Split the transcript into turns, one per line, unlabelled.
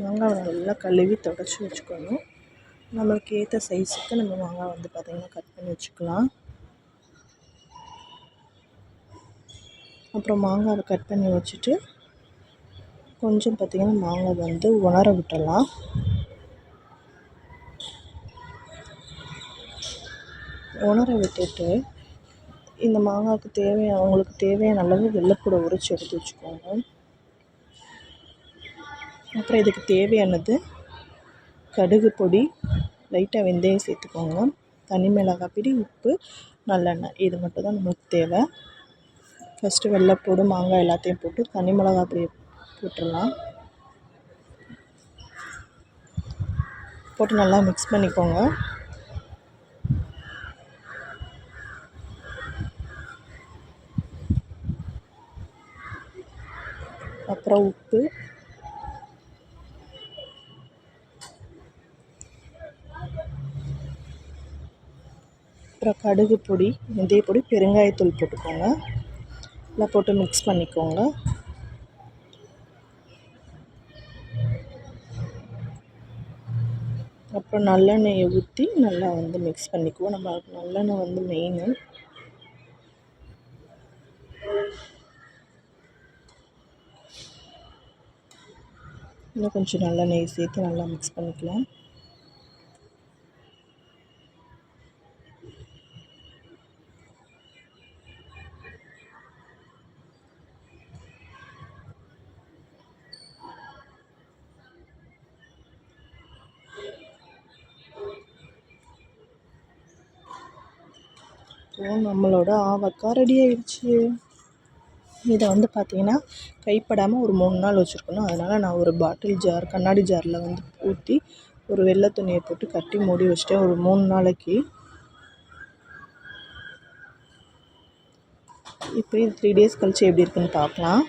மாங்காவை நல்லா கழுவி தொடச்சி வச்சுக்கணும். நம்மளுக்கு ஏற்ற சைஸுக்கு நம்ம மாங்காய் வந்து பார்த்திங்கன்னா கட் பண்ணி வச்சுக்கலாம். அப்புறம் மாங்காவை கட் பண்ணி வச்சுட்டு கொஞ்சம் பார்த்திங்கன்னா மாங்காய் வந்து உணர விட்டலாம் உணர விட்டுட்டு இந்த மாங்காய்க்கு தேவையான அவங்களுக்கு தேவையான அளவு வெள்ளைப்பூடை உரித்து எடுத்து வச்சுக்கோங்க. அப்புறம் இதுக்கு தேவையானது கடுகு பொடி லைட்டாக வெந்தயம் சேர்த்துக்கோங்க. தனி மிளகாய் பொடி உப்பு நல்லெண்ணெய். இது மட்டும் தான் நம்மளுக்கு தேவை. ஃபஸ்ட்டு வெள்ளைப்பூடு மாங்காய் எல்லாத்தையும் போட்டு தனி மிளகாய் பொடி போட்டுடலாம். போட்டு நல்லா மிக்ஸ் பண்ணிக்கோங்க. அப்புறம் உப்பு அப்புறம் கடுகு பொடி வெந்தய பொடி பெருங்காயத்தூள் போட்டுக்கோங்க. எல்லாம் போட்டு மிக்ஸ் பண்ணிக்கோங்க. அப்புறம் நல்லெண்ணெயை ஊற்றி நல்லா வந்து மிக்ஸ் பண்ணிக்குவோம் நம்ம நல்லெண்ணெய் வந்து மெயினு இன்னும் கொஞ்சம் நல்லெண்ணெய் சேர்த்து நல்லா மிக்ஸ் பண்ணிக்கலாம். இப்போ நம்மளோட ஆவக்காய் ரெடி ஆயிடுச்சு. இதை வந்து பார்த்திங்கன்னா கைப்படாமல் ஒரு மூணு நாள் வச்சுருக்கணும். அதனால் நான் ஒரு பாட்டில் ஜார் கண்ணாடி ஜாரில் வந்து ஊற்றி ஒரு வெள்ளை துணியை போட்டு கட்டி மூடி வச்சிட்டேன். ஒரு மூணு நாளைக்கு. இப்போ இது த்ரீ டேஸ் கழிச்சு எப்படி இருக்குன்னு பார்க்கலாம்.